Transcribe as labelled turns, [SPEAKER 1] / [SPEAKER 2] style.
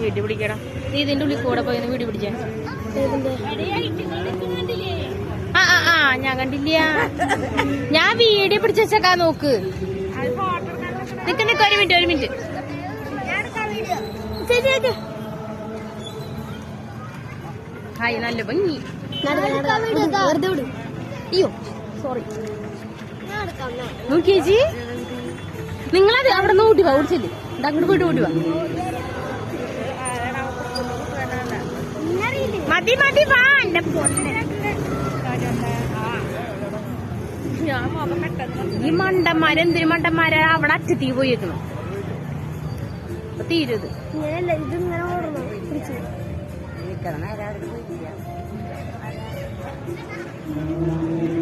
[SPEAKER 1] വീട്ടിൽ പിടിക്കണം നീ ഇതിന്റെ ഉള്ളിൽ കൂടെ പോയി വീട് പിടിച്ചേ. ആ ആ ആ ഞാൻ കണ്ടില്ല. ഞാൻ വീഡിയോ പിടിച്ചു വെച്ചേക്കാ നോക്ക്. നിക്ക് നിക്ക് ഒരു മിനിറ്റ് ഒരു മിനിറ്റ്. ഹായ് നല്ല ഭംഗി. അയ്യോ സോറി നോക്കിയേച്ചി. നിങ്ങളത് അവിടെ നിന്ന് ഓടി വാ ഓടിച്ചില്ലേ അങ്ങോട്ട് പോയിട്ട് ഓടി വാ. മതി മതി വാ എന്റെ പൊന്നെ. ഈ മണ്ടന്മാര് എന്തിനു മണ്ടന്മാരെ? അവിടെ അച്ഛ തീ അപ്പൊ തീരുത്
[SPEAKER 2] ഇങ്ങനെ